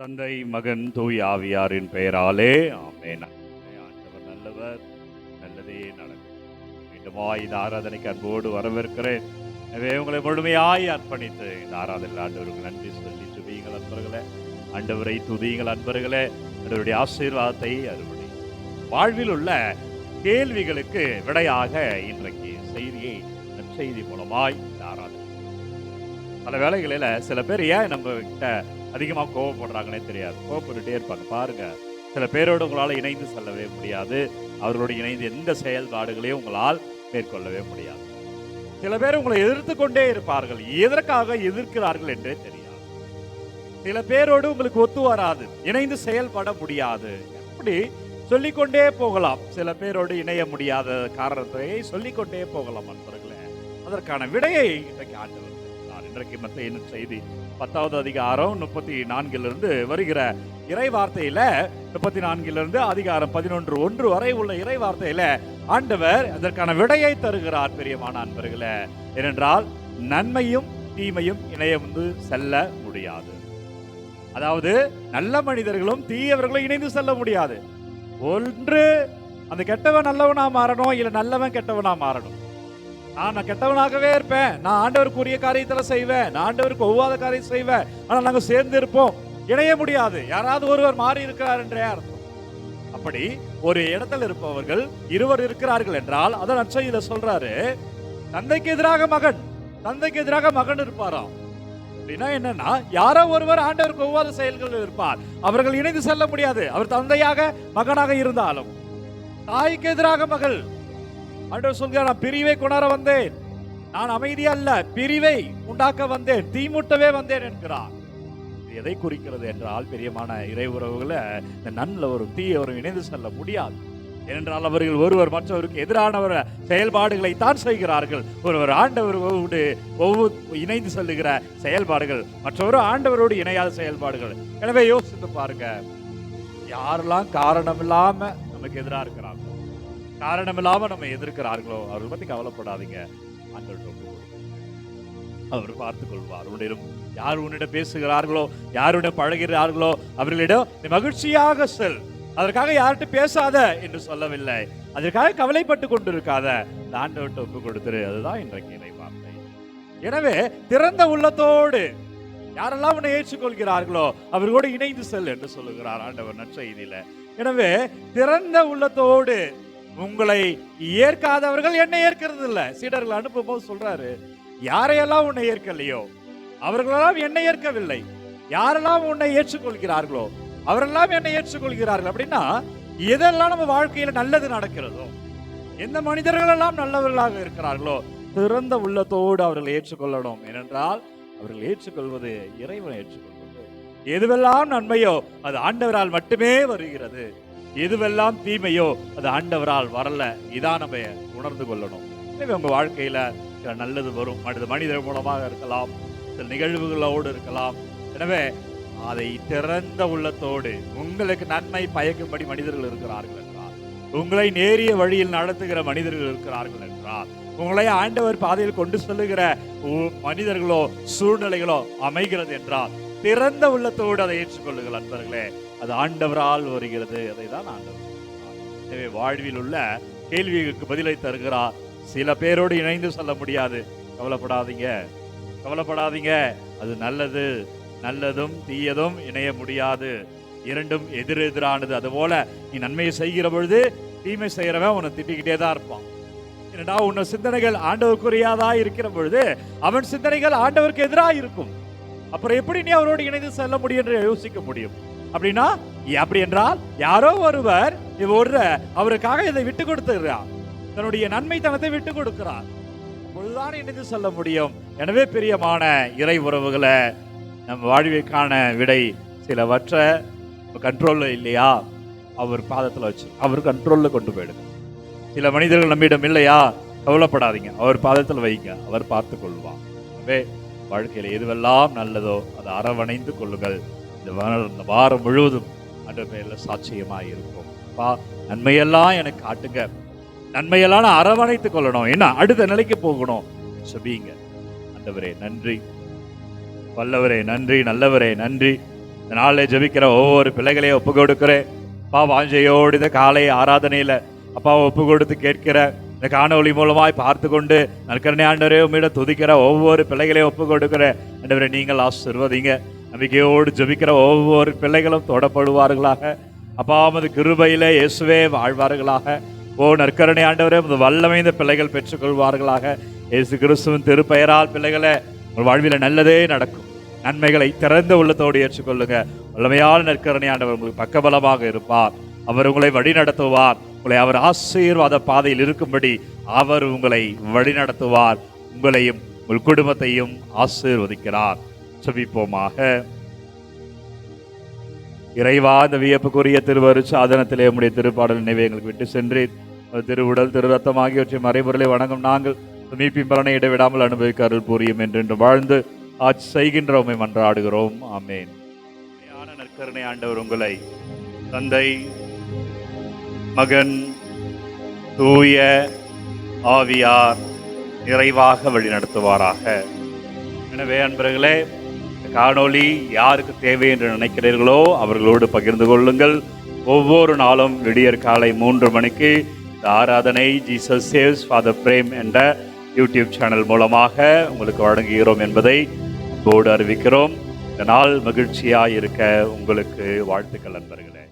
தந்தை மகன் தூய் ஆவியாரின் பெயராலே. ஆமென். ஆண்டவர் நல்லவர். நல்லதே நடக்கும். மீண்டுமா இந்த ஆராதனைக்கு அன்போடு வரவேற்கிறேன். எனவே உங்களை முழுமையாய் அர்ப்பணித்து இந்த ஆராதனை ஆண்டவருக்கு நன்றி சொல்லி துதியுங்கள் அன்பர்களே. ஆண்டவரை துதியுங்கள் அன்பர்களே. அவருடைய ஆசீர்வாதத்தை அறுவடை வாழ்வில் உள்ள கேள்விகளுக்கு விடையாக இன்றைக்கு செய்தியை நற்செய்தி மூலமாய் இந்த ஆராதனை. பல வேலைகளில் சில பேர் ஏன் நம்ம கிட்ட அதிகமாக கோவப்படுறாங்கன்னே தெரியாது. கோவப்பட்டுட்டே இருப்பாங்க. பாருங்க சில பேரோடு உங்களால் இணைந்து செல்லவே முடியாது. அவர்களோடு இணைந்து எந்த செயல்பாடுகளையும் உங்களால் மேற்கொள்ளவே முடியாது. சில பேர் உங்களை எதிர்த்து கொண்டே இருப்பார்கள். எதற்காக எதிர்க்கிறார்கள் என்றே தெரியாது. சில பேரோடு உங்களுக்கு ஒத்து வராது. இணைந்து செயல்பட முடியாது. எப்படி சொல்லிக்கொண்டே போகலாம். சில பேரோடு இணைய முடியாத காரணத்தை சொல்லிக்கொண்டே போகலாம் அன்பர்களே. அதற்கான விடையை இன்றைக்கு ஆண்டு இன்றைக்கு மத்திய செய்தி பத்தாவது அதிகாரம் முப்பத்தி நான்கிலிருந்து வருகிற இறை வார்த்தையில முப்பத்தி நான்கிலிருந்து அதிகாரம் பதினொன்று ஒன்று வரை உள்ள இறை வார்த்தையில ஆண்டவர் அதற்கான விடையை தருகிறார் பெரியமான அன்பர்களே. ஏனென்றால் நன்மையும் தீமையும் இணையந்து செல்ல முடியாது. அதாவது நல்ல மனிதர்களும் தீயவர்களும் இணைந்து செல்ல முடியாது. ஒன்று அந்த கெட்டவன் நல்லவனா மாறணும் இல்லை நல்லவன் கெட்டவனா மாறணும்? நான் நான் கெட்டவனாகவே இருப்பேன். நான் ஆண்டவருக்குரிய காரியத்தில் செய்வேன். நான் ஆண்டவருக்கு ஒவ்வாத காரியம் செய்வேன். ஆனால் நாங்கள் சேர்ந்து இருப்போம் இணைய முடியாது. யாராவது ஒருவர் மாறி இருக்கிறார் என்றே அர்த்தம். அப்படி ஒரு இடத்துல இருப்பவர்கள் இருவர் இருக்கிறார்கள் என்றால் அதான் நற்செய்தியில சொல்றாரு. தந்தைக்கு எதிராக மகன். தந்தைக்கு எதிராக மகன் இருப்பாராம். அப்படின்னா என்னன்னா யாரோ ஒருவர் ஆண்டவருக்கு ஒவ்வாத செயல்கள் இருப்பார். அவர்கள் இணைந்து செல்ல முடியாது. அவர் தந்தையாக மகனாக இருந்தாலும். தாய்க்கு எதிராக மகள். ஆண்டவர் சொல்கிறார் நான் பிரிவை கொணர வந்தேன். நான் அமைதியா அல்ல பிரிவை உண்டாக்க வந்தேன் தீமுட்டவே வந்தேன் என்கிறார். எதை குறிக்கிறது என்றால் பிரியமான இறை உறவுகளை இந்த நன்ல ஒரு தீயவரும் இணைந்து செல்ல முடியாது. ஏனென்றால் அவர்கள் ஒருவர் மற்றவருக்கு எதிரானவர் செயல்பாடுகளை தான் செய்கிறார்கள். ஒருவர் ஆண்டவரோடு ஒவ்வொரு இணைந்து செல்லுகிற செயல்பாடுகள் மற்றவர் ஆண்டவரோடு இணையாத செயல்பாடுகள். எனவே யோசித்து பாருங்க யாரெல்லாம் காரணம் இல்லாம நமக்கு எதிராக இருக்கிறார் காரணம் இல்லாம நம்ம எதிர்க்கிறார்களோ அவர்கள் பத்தி கவலைப்படாதீங்க. அவர் பார்த்துக் கொள்வார் உன்னிடம் யார் உன்னிடம் பேசுகிறார்களோ யாருடன் பழகிறார்களோ அவர்களிடம் நீ மகிழ்ச்சியாக செல். அதற்காக யார்கிட்ட பேசாத என்று சொல்லவில்லை. அதற்காக கவலைப்பட்டு கொண்டிருக்காத. ஆண்டவர்கிட்ட ஒப்பு கொடுத்துரு. அதுதான் இன்றைக்கு இறை வார்த்தை. எனவே திறந்த உள்ளத்தோடு யாரெல்லாம் உன்னை ஏற்றுக்கொள்கிறார்களோ அவர்களோடு இணைந்து செல் என்று சொல்லுகிறார் ஆண்டவர் நற்செய்தியில. எனவே திறந்த உள்ளத்தோடு உங்களை ஏற்காதவர்கள் என்னை ஏற்கிறது இல்லை சீடர்கள் அனுப்பும் போது சொல்றாரு யாரையெல்லாம் உன்னை ஏற்கலையோ அவர்களெல்லாம் என்னை ஏற்கவில்லை. யாரெல்லாம் உன்னை ஏற்றுக்கொள்கிறார்களோ அவரெல்லாம் என்னை ஏற்றுக்கொள்கிறார்கள். அப்படின்னா எதெல்லாம் நம்ம வாழ்க்கையில நல்லது நடக்கிறதோ எந்த மனிதர்கள் எல்லாம் நல்லவர்களாக இருக்கிறார்களோ திறந்த உள்ளத்தோடு அவர்கள் ஏற்றுக்கொள்ளணும். ஏனென்றால் அவர்கள் ஏற்றுக்கொள்வது இறைவனை ஏற்றுக்கொள்வது. எதுவெல்லாம் நன்மையோ அது ஆண்டவரால் மட்டுமே வருகிறது. எதுவெல்லாம் தீமையோ அது ஆண்டவரால் வரல. இதான் நம்ம உணர்ந்து கொள்ளணும். எனவே உங்க வாழ்க்கையில சில நல்லது வரும். மனித மனிதர் மூலமாக இருக்கலாம். சில நிகழ்வுகளோடு இருக்கலாம். எனவே அதை திறந்த உள்ளத்தோடு உங்களுக்கு நன்மை பயக்கும்படி மனிதர்கள் இருக்கிறார்கள் என்றால் உங்களை நேரிய வழியில் நடத்துகிற மனிதர்கள் இருக்கிறார்கள் என்றால் உங்களை ஆண்டவர் பாதையில் கொண்டு செல்லுகிற உ- மனிதர்களோ சூழ்நிலைகளோ அமைகிறது என்றால் திறந்த உள்ளத்தோடு அதை ஏற்றுக்கொள்ளுங்கள் அன்பர்களே. அது ஆண்டவரால் வருகிறது. அதை தான் ஆண்டவர் எனவே வாழ்வில் உள்ள கேள்விகளுக்கு பதிலை தருகிறார். சில பேரோடு இணைந்து சொல்ல முடியாது. கவலைப்படாதீங்க. கவலைப்படாதீங்க. அது நல்லது. நல்லதும் தீயதும் இணைய முடியாது. இரண்டும் எதிரெதிரானது அதுபோல நீ நன்மையை செய்கிற பொழுது தீமை செய்கிறவன் உன்னை திட்டிக்கிட்டே தான் இருப்பான். என்னடா உன்னை சிந்தனைகள் ஆண்டவருக்குரியாதா இருக்கிற பொழுது அவன் சிந்தனைகள் ஆண்டவருக்கு எதிராக இருக்கும். அப்புறம் எப்படி நீ அவரோடு இணைந்து செல்ல முடியும் என்று யோசிக்க முடியும். அப்படின்னா அப்படி என்றால் யாரோ ஒருவர் ஒரு அவருக்காக இதை விட்டு கொடுத்துகிறார். தன்னுடைய நன்மைத்தனத்தை விட்டு கொடுக்கிறார். அப்பொழுதுதான் இணைந்து சொல்ல முடியும். எனவே பிரியமான இறை உறவுகளை நம் வாழ்விற்கான விடை சிலவற்றை கண்ட்ரோல்ல இல்லையா? அவர் பாதத்துல வச்சு அவர் கண்ட்ரோல்ல கொண்டு போயிடுங்க. சில மனிதர்கள் நம்மிடம் இல்லையா? கவலைப்படாதீங்க. அவர் பாதத்தில் வைங்க. அவர் பார்த்து கொள்வார். எனவே வாழ்க்கையில் எதுவெல்லாம் நல்லதோ அதை அரவணைந்து கொள்ளுங்கள். இந்த இந்த வாரம் முழுவதும் அந்த சாட்சியமாக இருக்கும் பா நன்மையெல்லாம் எனக்கு காட்டுங்க. நன்மையெல்லாம் நான் அரவணைத்துக் கொள்ளணும். என்ன அடுத்த நிலைக்கு போகணும். சொல்லிங்க ஆண்டவரே நன்றி. வல்லவரே நன்றி. நல்லவரே நன்றி. இந்த நாளில் ஜபிக்கிற ஒவ்வொரு பிள்ளைகளையும் ஒப்பு கொடுக்குறேன் அப்பா வாஞ்சையோடு இந்த காலை ஆராதனையில் அப்பாவை ஒப்பு கொடுத்து கேட்கிற இந்த காணொளி மூலமாய் பார்த்து கொண்டு நற்கரணை ஆண்டவரே உம்மிடம் துதிக்கிற ஒவ்வொரு பிள்ளைகளையும் ஒப்பு கொடுக்கிற ஆண்டவரே நீங்கள் ஆசிர்வதிங்க. நம்பிக்கையோடு ஜபிக்கிற ஒவ்வொரு பிள்ளைகளும் தொடப்படுவார்களாக. அப்பாமது கிருபையில இயேசுவே வாழ்வார்களாக. ஓ நற்கரணை ஆண்டவரே உமது வல்லமை இந்த பிள்ளைகள் பெற்றுக்கொள்வார்களாக. இயேசு கிறிஸ்துவின் திருப்பெயரால் பிள்ளைகளை உங்கள் வாழ்வில் நல்லதே நடக்கும். நன்மைகளை திறந்த உள்ளத்தோடு ஏற்றுக்கொள்ளுங்க. வல்லமையான நற்கரணை ஆண்டவர் உங்களுக்கு பக்கபலமாக இருப்பார். அவர் உங்களை வழி நடத்துவார் உங்களை அவர் ஆசீர்வாத பாதையில் இருக்கும்படி அவர் உங்களை வழி நடத்துவார் உங்களையும் உங்கள் குடும்பத்தையும் ஆசீர்வதிக்கிறார். செபிப்போமாக இறைவா இந்த வியப்புக்குரிய திருவரு சாதனத்திலே உடைய திருப்பாடல் நினைவை எங்களுக்கு விட்டு சென்று திருவுடல் திரு ரத்தம் ஆகியவற்றை மறைபொருளை வணங்கும் நாங்கள் மீட்பின் பலனை இடைவிடாமல் அனுபவிக்க அருள் புரியும் என்று வாழ்ந்து ஆட்சி செய்கின்ற உண்மை மன்றாடுகிறோம் ஆமேன். நற்கருணை ஆண்டவர் உங்களை தந்தை மகன் தூய ஆவியார் நிறைவாக வழி நடத்துவாராக எனவே அன்பர்களே காணொளி யாருக்கு தேவை என்று நினைக்கிறீர்களோ அவர்களோடு பகிர்ந்து கொள்ளுங்கள். ஒவ்வொரு நாளும் விடியற் காலை மூன்று மணிக்கு இந்த ஆராதனை ஜீசஸ் சேவ்ஸ் ஃபாதர் பிரேம் என்ற யூடியூப் சேனல் மூலமாக உங்களுக்கு வழங்குகிறோம் என்பதை போர்டு அறிவிக்கிறோம். இந்த நாள் மகிழ்ச்சியாக இருக்க உங்களுக்கு வாழ்த்துக்கள் நண்பர்களே.